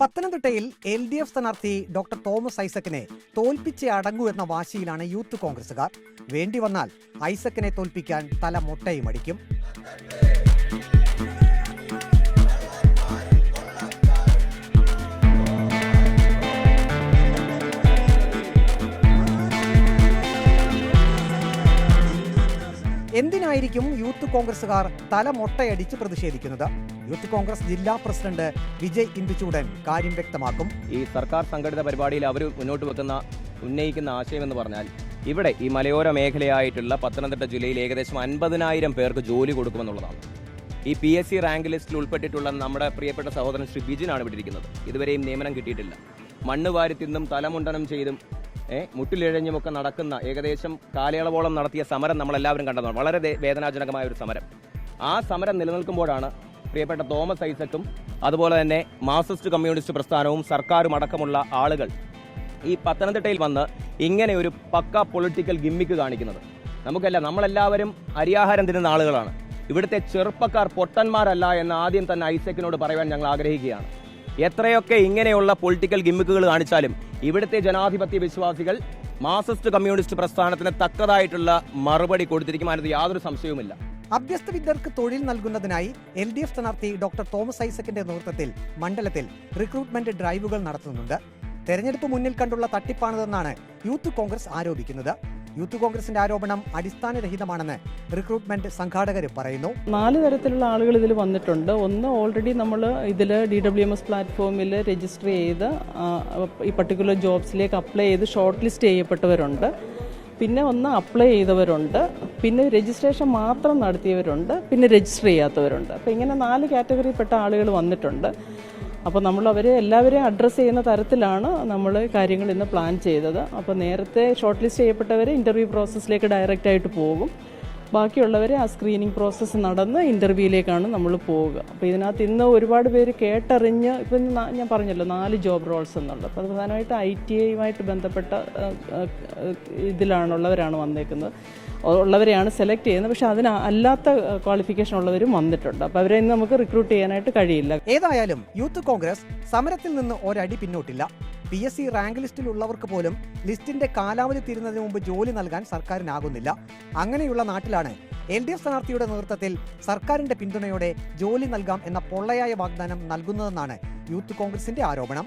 പത്തനംതിട്ടയിൽ L D F സ്ഥാനാർത്ഥി doctor Thomas ഐസക്കിനെ തോൽപ്പിച്ച് അടങ്ങൂ എന്ന വാശിയിലാണ് യൂത്ത് കോൺഗ്രസുകാർ വേണ്ടി വന്നാൽ ഐസക്കിനെ തോൽപ്പിക്കാൻ തല മുട്ടയും അടിക്കും. എന്തിനായിരിക്കും യൂത്ത് കോൺഗ്രസുകാർ തല മൊട്ടയടിച്ച് പ്രതിഷേധിക്കുന്നത്? യൂത്ത് കോൺഗ്രസ് ജില്ലാ പ്രസിഡന്റ് വിജയ് ഇന്ദുചൂടൻ കാര്യം വ്യക്തമാക്കും. ഈ സർക്കാർ സംഘടിത പരിപാടിയിൽ അവർ മുന്നോട്ട് വെക്കുന്ന ഉന്നയിക്കുന്ന ആശയം എന്ന് പറഞ്ഞാൽ ഇവിടെ ഈ മലയോര മേഖലയായിട്ടുള്ള പത്തനംതിട്ട ജില്ലയിൽ ഏകദേശം അൻപതിനായിരം പേർക്ക് ജോലി കൊടുക്കുമെന്നുള്ളതാണ്. ഈ പി എസ് സി റാങ്ക് ലിസ്റ്റിൽ ഉൾപ്പെട്ടിട്ടുള്ള നമ്മുടെ പ്രിയപ്പെട്ട സഹോദരൻ ശ്രീ ബിജിനാണ് ഇവിടെ ഇരിക്കുന്നത്. ഇതുവരെയും നിയമനം കിട്ടിയിട്ടില്ല. മണ്ണ് വാരി തിന്നും തലമുണ്ടനം ചെയ്തും മുട്ടിലിഴഞ്ഞുമൊക്കെ നടക്കുന്ന ഏകദേശം കാലയളവോളം നടത്തിയ സമരം നമ്മളെല്ലാവരും കണ്ടതാണ്. വളരെ വേദനാജനകമായ ഒരു സമരം. ആ സമരം നിലനിൽക്കുമ്പോഴാണ് പ്രിയപ്പെട്ട തോമസ് ഐസക്കും അതുപോലെ തന്നെ മാർക്സിസ്റ്റ് കമ്മ്യൂണിസ്റ്റ് പ്രസ്ഥാനവും സർക്കാരും അടക്കമുള്ള ആളുകൾ ഈ പത്തനംതിട്ടയിൽ വന്ന് ഇങ്ങനെ ഒരു പക്ക പൊളിറ്റിക്കൽ ഗിമ്മിക്ക് കാണിക്കുന്നത്. നമുക്കല്ല നമ്മളെല്ലാവരും അരിയാഹാരം തിന്നുന്ന ആളുകളാണ്. ഇവിടുത്തെ ചെറുപ്പക്കാർ പൊട്ടന്മാരല്ല എന്ന് ആദ്യം തന്നെ ഐസക്കിനോട് പറയാൻ ഞങ്ങൾ ആഗ്രഹിക്കുകയാണ്. എത്രയൊക്കെ ഇങ്ങനെയുള്ള പൊളിറ്റിക്കൽ ഗിമ്മിക്കുകൾ കാണിച്ചാലും ഇവിടുത്തെ ജനാധിപത്യ വിശ്വാസികൾ മാർസിസ്റ്റ് കമ്മ്യൂണിസ്റ്റ് പ്രസ്ഥാനത്തിന് തക്കതായിട്ടുള്ള മറുപടി കൊടുത്തിരിക്കും അതിനകത്ത് യാതൊരു സംശയവുമില്ല. അഭ്യസ്ത വിദ്യർക്ക് തൊഴിൽ നൽകുന്നതിനായി എൽ ഡി എഫ് സ്ഥാനാർത്ഥി ഡോക്ടർ തോമസ് ഐസക്കിന്റെ നേതൃത്വത്തിൽ മണ്ഡലത്തിൽ റിക്രൂട്ട്മെന്റ് ഡ്രൈവുകൾ നടത്തുന്നുണ്ട്. തെരഞ്ഞെടുപ്പ് മുന്നിൽ കണ്ടുള്ള തട്ടിപ്പാണിതെന്നാണ് യൂത്ത് കോൺഗ്രസ് ആരോപിക്കുന്നത്. യൂത്ത് കോൺഗ്രസിന്റെ ആരോപണം അടിസ്ഥാനരഹിതമാണെന്ന് റിക്രൂട്ട്മെന്റ് സംഘാടകർ പറയുന്നു. നാല് തരത്തിലുള്ള ആളുകൾ ഇതിൽ വന്നിട്ടുണ്ട്. ഒന്ന് ഓൾറെഡി നമ്മൾ ഇതിൽ ഡി ഡബ്ല്യു എസ് പ്ലാറ്റ്ഫോമിൽ രജിസ്റ്റർ ചെയ്ത് ഈ പർട്ടിക്കുലർ ജോബ്സിലേക്ക് അപ്ലൈ ചെയ്ത് ഷോർട്ട് ലിസ്റ്റ് ചെയ്യപ്പെട്ടവരുണ്ട്. പിന്നെ ഒന്ന് അപ്ലൈ ചെയ്തവരുണ്ട്. പിന്നെ രജിസ്ട്രേഷൻ മാത്രം നടത്തിയവരുണ്ട്. പിന്നെ രജിസ്റ്റർ ചെയ്യാത്തവരുണ്ട്. അപ്പോൾ ഇങ്ങനെ നാല് കാറ്റഗറിയിൽപ്പെട്ട ആളുകൾ വന്നിട്ടുണ്ട്. അപ്പോൾ നമ്മൾ അവരെ എല്ലാവരെയും അഡ്രസ്സ് ചെയ്യുന്ന തരത്തിലാണ് നമ്മൾ കാര്യങ്ങൾ ഇന്ന് പ്ലാൻ ചെയ്തത്. അപ്പോൾ നേരത്തെ ഷോർട്ട് ലിസ്റ്റ് ചെയ്യപ്പെട്ടവരെ ഇന്റർവ്യൂ പ്രോസസ്സിലേക്ക് ഡയറക്റ്റായിട്ട് പോകും. ബാക്കിയുള്ളവരെ ആ സ്ക്രീനിങ് പ്രോസസ്സ് നടന്ന് ഇന്റർവ്യൂയിലേക്കാണ് നമ്മൾ പോവുക. അപ്പോൾ ഇതിനകത്ത് ഇന്ന് ഒരുപാട് പേര് കേട്ടറിഞ്ഞ് ഇപ്പം ഞാൻ പറഞ്ഞല്ലോ നാല് ജോബ് റോൾസ് എന്നുള്ളത്. അപ്പോൾ പ്രധാനമായിട്ട് ഐ ടി ഐയുമായിട്ട് ബന്ധപ്പെട്ട ഇതിലാണുള്ളവരാണ് വന്നേക്കുന്നത്. ഉള്ളവരെയാണ് സെലക്ട് ചെയ്യുന്നത്. പക്ഷേ അതിന് അല്ലാത്ത ക്വാളിഫിക്കേഷൻ ഉള്ളവരും വന്നിട്ടുണ്ട്. അപ്പോൾ അവരെ നമുക്ക് റിക്രൂട്ട് ചെയ്യാനായിട്ട് കഴിയില്ല. ഏതായാലും യൂത്ത് കോൺഗ്രസ് സമരത്തിൽ നിന്ന് ഒരടി പിന്നോട്ടില്ല. പി എസ് സി റാങ്ക് ലിസ്റ്റിലുള്ളവർക്ക് പോലും ലിസ്റ്റിന്റെ കാലാവധി തീരുന്നതിന് മുമ്പ് ജോലി നൽകാൻ സർക്കാരിനാകുന്നില്ല. അങ്ങനെയുള്ള നാട്ടിലാണ് എൽ ഡി എഫ് സ്ഥാനാർത്ഥിയുടെ നേതൃത്വത്തിൽ സർക്കാരിന്റെ പിന്തുണയോടെ ജോലി നൽകാം എന്ന പൊള്ളയായ വാഗ്ദാനം നൽകുന്നതെന്നാണ് യൂത്ത് കോൺഗ്രസിന്റെ ആരോപണം.